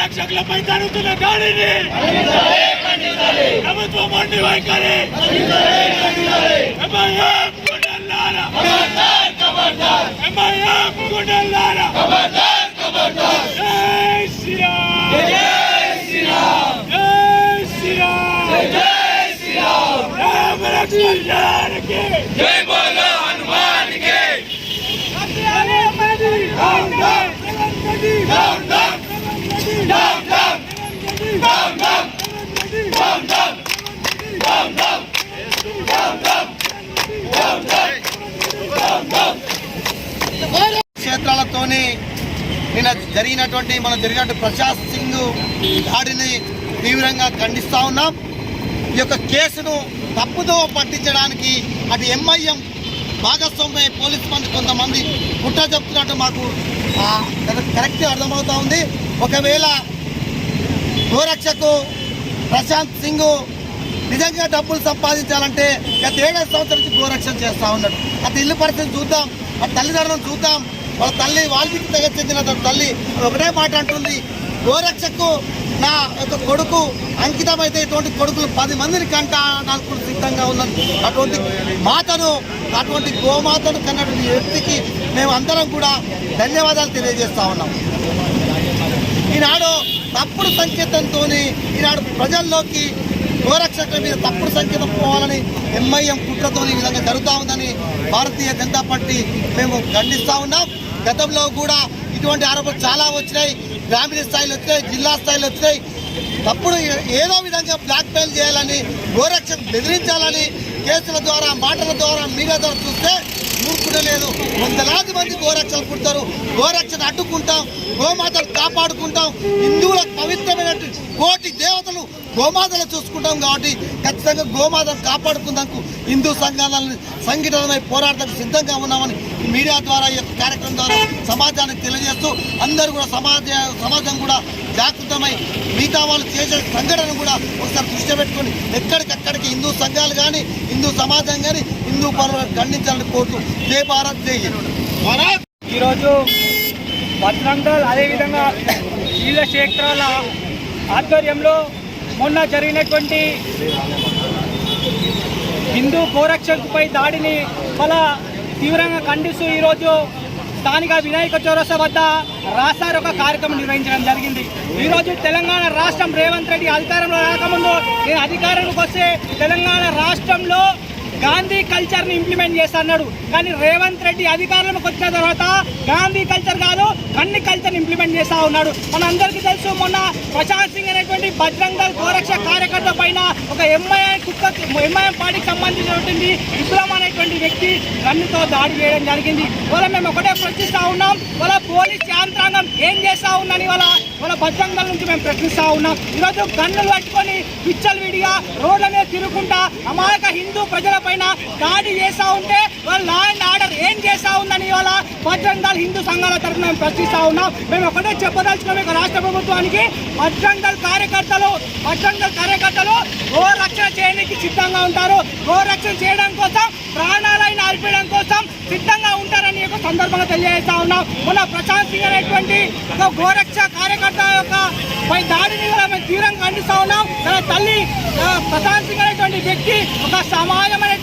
రక్షకుల పైతానుతున్న గాడిని ప్రభుత్వం మండి వైఖరి ఎంఐఎం గుండెల్లారా జై శ్రీరామ్ డౌన్ క్షేత్రాలతోని నిన్న జరిగినటువంటి మన జరిగినటువంటి ప్రశాంత్ సింగ్ దాడిని తీవ్రంగా ఖండిస్తా ఉన్నాం. ఈ యొక్క కేసును తప్పుదో పట్టించడానికి అటు ఎంఐఎం భాగస్వామ్య పోలీస్ మంది కొంతమంది కుట్ర చెప్తున్నట్టు మాకు కరెక్ట్ అర్థమవుతా ఉంది. ఒకవేళ గోరక్షకు ప్రశాంత్ సింగ్ నిజంగా డబ్బులు సంపాదించాలంటే గత ఏడాది సంవత్సరం నుంచి గోరక్షణ చేస్తూ ఉన్నాడు. అతని ఇల్లు పరిస్థితి చూద్దాం ఆ తల్లిదండ్రులను చూద్దాం. వాళ్ళ తల్లి వాల్మీకి దగ్గర చెందిన తల్లి ఒకటే మాట అంటుంది గోరక్షకు నా యొక్క కొడుకు అంకితమైతే ఇటువంటి కొడుకులు పది మందిని కంట నాకు సిద్ధంగా ఉన్నది అటువంటి మాతను అటువంటి గోమాతను కన్నటువంటి వ్యక్తికి మేము అందరం కూడా ధన్యవాదాలు తెలియజేస్తా ఉన్నాం. ఈనాడు తప్పుడు సంకేతంతో ఈనాడు ప్రజల్లోకి గోరక్షకుల మీద తప్పుడు సంకేతం పోవాలని ఎంఐఎం కుట్రతో ఈ విధంగా జరుగుతూ ఉందని భారతీయ జనతా పార్టీ మేము ఖండిస్తూ ఉన్నాం. గతంలో కూడా ఇటువంటి ఆరోపణలు చాలా వచ్చినాయి. గ్రామీణ స్థాయిలో వచ్చినాయి జిల్లా స్థాయిలో వచ్చినాయి తప్పుడు ఏదో విధంగా బ్లాక్ మెయిల్ చేయాలని గోరక్ష బెదిరించాలని కేసుల ద్వారా మాటల ద్వారా మీడియా ద్వారా చూస్తే ఊరుకునే లేదు. వందలాది మంది గోరక్షలు పుడతారు. గోరక్షను అడ్డుకుంటాం గోమాతలు కాపాడుకుంటాం. హిందువుల పవిత్రమైన కోటి దేవతలు గోమాతలు చూసుకుంటాం కాబట్టి ఖచ్చితంగా గోమాతను కాపాడుకుందాకు హిందూ సంఘాలను సంఘటనమై పోరాడడానికి సిద్ధంగా ఉన్నామని మీడియా ద్వారా ఈ యొక్క కార్యక్రమం ద్వారా సమాజానికి తెలియజేస్తూ సమాజ సమాజం కూడా జాగృతమై మిగతా వాళ్ళు చేసే సంఘటన కూడా ఒకసారి దృష్టి పెట్టుకొని ఎక్కడికక్కడికి హిందూ సంఘాలు కానీ హిందూ సమాజం కానీ హిందూ పర్వాలను ఖండించాలని కోరుతూ జై భారత్ జై భారత్ ఈరోజు భద్రంగల్ అదేవిధంగా శీల క్షేత్రాల ఆధ్వర్యంలో మొన్న జరిగినటువంటి హిందూ గోరక్షకుపై దాడిని చాలా తీవ్రంగా ఖండిస్తూ ఈరోజు స్థానిక వినాయక చౌరస్తా వద్ద రాసారు ఒక కార్యక్రమం నిర్వహించడం జరిగింది. ఈరోజు తెలంగాణ రాష్ట్రం రేవంత్ రెడ్డి అధికారంలో రాకముందు నేను అధికారంలోకి వస్తే తెలంగాణ రాష్ట్రంలో గాంధీ కల్చర్ని ఇంప్లిమెంట్ చేస్తా కానీ రేవంత్ రెడ్డి అధికారంలోకి వచ్చిన తర్వాత గాంధీ కల్చర్ కాదు అన్ని కల్చర్ని ఇంప్లిమెంట్ చేస్తూ ఉన్నాడు. మనందరికీ తెలుసు మొన్న ప్రశాంత్ సింగ్ అనేటువంటి బజరంగ్ గోరక్ష కార్యకర్త పైన ఒక ఎంఐఎం కుక్క ఎంఐఎం పార్టీకి సంబంధించినటువంటి విప్లవం అనేటువంటి వ్యక్తి గన్నుతో దాడి చేయడం జరిగింది. వాళ్ళ మేము ఒకటే ప్రశ్నిస్తూ ఉన్నాం వాళ్ళ పోలీస్ యాంత్రాంగం ఏం చేస్తూ ఉందని వాళ్ళ వాళ్ళ బజరంగ్ నుంచి మేము ప్రశ్నిస్తూ ఉన్నాం. ఈరోజు గన్నులు పట్టుకొని పిచ్చలు విడిగా రోడ్ల మీద తిరుగుకుంటా అమాయక హిందూ ప్రజలపై పైన దాడి చేస్తా ఉంటే వాళ్ళు లా అండ్ ఆర్డర్ ఏం చేస్తా ఉందని వాళ్ళ బజరంగ్ హిందూ సంఘాల తరఫున మేము ప్రశ్నిస్తా ఉన్నాం. మేము ఒకటే చెప్పదలుచుకున్నాం ఇక రాష్ట్ర ప్రభుత్వానికి బజరంగ్ కార్యకర్తలు బజరంగ్ కార్యకర్తలు గోరక్షణ చేయడానికి సిద్ధంగా ఉంటారు. గోరక్షణ చేయడం కోసం ప్రాణాల అర్పడం కోసం సిద్ధంగా ఉంటారని ఒక సందర్భంగా తెలియజేస్తా ఉన్నాం. మన ప్రశాంత్ సింగ్ అనేటువంటి ఒక గోరక్ష కార్యకర్త యొక్క పై దాడిని కూడా మేము తీవ్రంగా ఖండిస్తా ఉన్నాం. తన తల్లి ప్రశాంత్ సింగ్ అనేటువంటి వ్యక్తి ఒక సమాజం అనే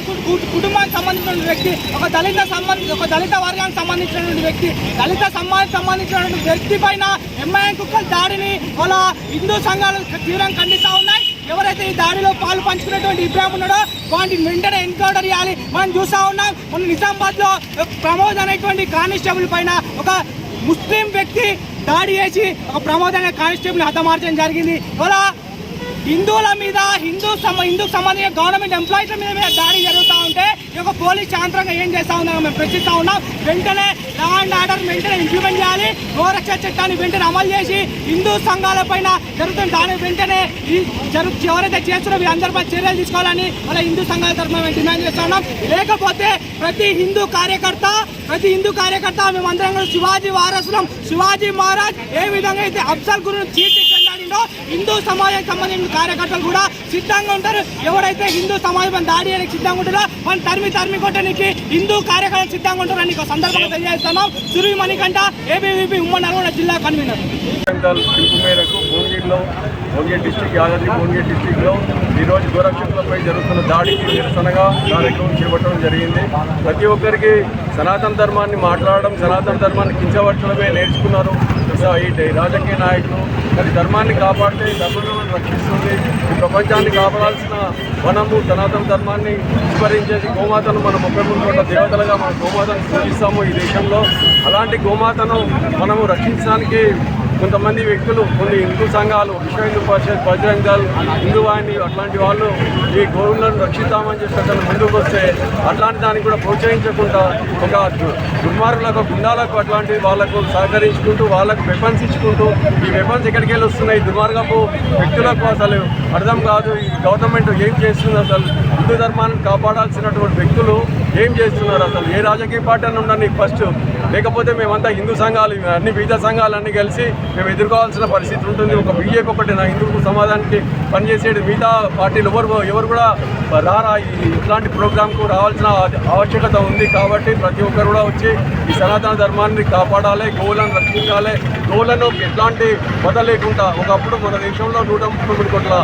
కుటుంబానికి సంబంధించిన వ్యక్తి ఒక దళిత సంబంధించి ఒక దళిత వర్గానికి సంబంధించినటువంటి వ్యక్తి దళిత సమాజానికి సంబంధించినటువంటి వ్యక్తి పైన ఎంఐఎం కుక్కల దాడిని వాళ్ళ హిందూ సంఘాలు తీవ్రంగా ఖండిస్తా ఉన్నాం ఎవరైతే ఈ దాడిలో పాలు పంచుకున్నటువంటి ఇబ్రాహిం ఉన్నాడో వాటిని వెంటనే ఎన్కౌంటర్ చేయాలి. మనం చూస్తా ఉన్నాం మన నిజామాబాద్లో ప్రమోద్ అనేటువంటి కానిస్టేబుల్ పైన ఒక ముస్లిం వ్యక్తి దాడి చేసి ఒక ప్రమోద్ అనే కానిస్టేబుల్ హతమార్చడం జరిగింది. అలా హిందువుల మీద హిందూ సమ హిందూకు సంబంధించిన గవర్నమెంట్ ఎంప్లాయీస్ మీద మీద దాడి జరుగుతూ ఉంటే ఈ యొక్క పోలీస్ యాంత్రంగా ఏం చేస్తా ఉందో మేము ప్రశ్నిస్తా ఉన్నాం. వెంటనే లా అండ్ ఆర్డర్ వెంటనే ఇంప్లిమెంట్ చేయాలి. గోరక్ష చట్టాన్ని వెంటనే అమలు చేసి హిందూ సంఘాల పైన జరుగుతున్న దాని వెంటనే ఈ జరుగు ఎవరైతే చేస్తున్నారో వీళ్ళందరిపై చర్యలు తీసుకోవాలని అలా హిందూ సంఘాల తరఫున మేము డిమాండ్ చేస్తా ఉన్నాం. లేకపోతే ప్రతి హిందూ కార్యకర్త ప్రతి హిందూ కార్యకర్త మేమందరం కూడా శివాజీ వారసులం. శివాజీ మహారాజ్ ఏ విధంగా అయితే అఫ్జల్ గురును చీటి చెందాడిండో హిందూ సమాజానికి సంబంధించిన కార్యకర్తలు కూడా సిద్ధంగా ఉంటారు. ఎవరైతే హిందూ సమాజం దాడి చేయడానికి సిద్ధంగా ఉంటారో వాళ్ళు తరిమి తరిమి కొట్టడానికి హిందూ కార్యకర్తలు సిద్ధంగా ఉంటారని ఒక సందర్భంగా తెలియజేస్తున్నాం. సురువి మణికంట ఏబీవీపీ ఉమ్మడి నల్గొండ జిల్లా కన్వీనర్. బెంగాల్ పిలుపు మేరకు భువనగిరిలో భువనగిరి డిస్టిక్ యాదాద్రి భువనగిరి డిస్టిక్లో ఈరోజు గోరక్షకులపై జరుగుతున్న దాడికి నిరసనగా కార్యక్రమం చేపట్టడం జరిగింది. ప్రతి ఒక్కరికి సనాతన ధర్మాన్ని మాట్లాడడం సనాతన ధర్మాన్ని కించబట్టడమే నేర్చుకున్నారు. ఈ రాజకీయ నాయకులు అది ధర్మాన్ని కాపాడితే ధర్మం రక్షిస్తుంది. ఈ ప్రపంచాన్ని కాపాడాల్సిన మనము సనాతన ధర్మాన్ని విస్మరించేసి గోమాతను మనం ముప్పై మూడు కోట్ల దేవతలుగా మన గోమాతను పూజిస్తాము ఈ దేశంలో. అలాంటి గోమాతను మనము రక్షించడానికి కొంతమంది వ్యక్తులు కొన్ని హిందూ సంఘాలు విశ్వ హిందూ పరిషత్ బజరంగ్ దళ్ హిందూ వాహిని అట్లాంటి వాళ్ళు ఈ గోవులను రక్షిద్దామని చెప్పి అతను ముందుకు వస్తే అట్లాంటి దానికి కూడా ప్రోత్సహించకుండా ఒక దుర్మార్గులకు గుండాలకు అట్లాంటి వాళ్ళకు సహకరించుకుంటూ వాళ్ళకు వెపన్స్ ఇచ్చుకుంటూ ఈ వెపన్స్ ఎక్కడికి వెళ్ళి వస్తున్నాయి దుర్మార్గపు వ్యక్తులకు అసలు అర్థం కాదు. ఈ గవర్నమెంట్ ఏం చేస్తుంది అసలు? హిందూ ధర్మాన్ని కాపాడాల్సినటువంటి వ్యక్తులు ఏం చేస్తున్నారు అసలు? ఏ రాజకీయ పార్టీ అని ఉండని ఫస్ట్ లేకపోతే మేమంతా హిందూ సంఘాలు అన్ని వివిధ సంఘాలన్నీ కలిసి మేము ఎదుర్కోవాల్సిన పరిస్థితి ఉంటుంది. ఒక బీజేపీ ఒకటి నా హిందూ సమాజానికి పనిచేసేది మిగతా పార్టీలు ఎవరు ఎవరు కూడా రారా. ఈ ఇట్లాంటి ప్రోగ్రాంకు రావాల్సిన ఆవశ్యకత ఉంది కాబట్టి ప్రతి ఒక్కరు కూడా వచ్చి ఈ సనాతన ధర్మాన్ని కాపాడాలి గోవులను రక్షించాలి. గోవులను ఎట్లాంటి వద లేకుండా ఒకప్పుడు మన దేశంలో నూట ముప్పై మూడు కోట్ల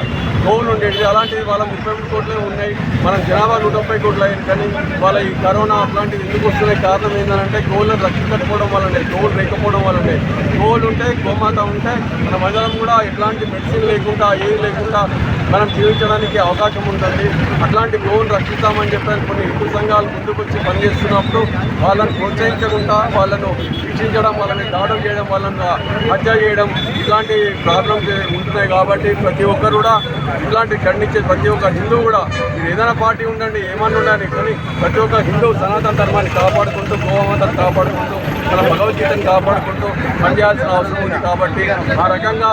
గోవులు ఉండేవి అలాంటిది వాళ్ళ ముప్పై మూడు కోట్లే ఉన్నాయి. మనం జనాభా నూట ముప్పై కోట్లు అయింది కానీ వాళ్ళ ఈ కరోనా అట్లాంటివి ఎందుకు వస్తున్నాయి? కారణం ఏంటంటే గోవులను కట్టుకోవడం వల్లనే గోల్ లేకపోవడం వల్లనే గోవులు ఉంటే గోమాత ఉంటే మన మందరం కూడా ఎట్లాంటి మెడిసిన్ లేకుండా ఏది లేకుండా మనం జీవించడానికి అవకాశం ఉంటుంది. అట్లాంటి గోవును రక్షిస్తామని చెప్పి కొన్ని హిందూ సంఘాలు ముందుకొచ్చి పనిచేస్తున్నప్పుడు వాళ్ళని ప్రోత్సహించకుండా వాళ్ళను శిక్షించడం వాళ్ళని దాడులు చేయడం వాళ్ళని హత్య చేయడం ఇట్లాంటి ప్రాబ్లమ్స్ ఉంటున్నాయి కాబట్టి ప్రతి ఒక్కరు కూడా ఇట్లాంటి ఖండించే ప్రతి ఒక్క హిందూ కూడా మీరు ఏదైనా పార్టీ ఉండండి ఏమన్నా ఉండండి కానీ ప్రతి ఒక్క హిందూ సనాతన ధర్మాన్ని కాపాడుకుంటూ గోమాతను కాపాడుకుంటూ మన కాపాడుకుంటూ పనిచేయాల్సిన అవసరం ఉంది కాబట్టి ఆ రకంగా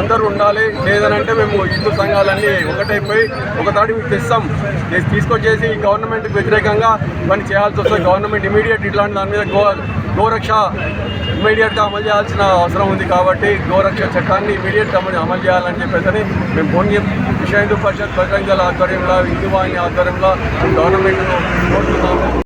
అందరూ ఉండాలి. లేదనంటే మేము హిందూ సంఘాలన్నీ ఒకటైపోయి ఒక తాటి తెస్తాం. తీసుకొచ్చేసి ఈ గవర్నమెంట్కి వ్యతిరేకంగా పని చేయాల్సి వస్తుంది గవర్నమెంట్ ఇమీడియట్ ఇట్లాంటి దాని మీద గో గోరక్ష ఇమీడియట్గా అమలు చేయాల్సిన అవసరం ఉంది కాబట్టి గోరక్ష చట్టాన్ని ఇమీడియట్గా అమలు అమలు చేయాలని చెప్పేసి మేము ఫోన్ విషయ హిందూ పరిషత్ బజరంగ ఆధ్వర్యంలో హిందూ వాహిని ఆధ్వర్యంలో గవర్నమెంట్ను కోరుతున్నాము.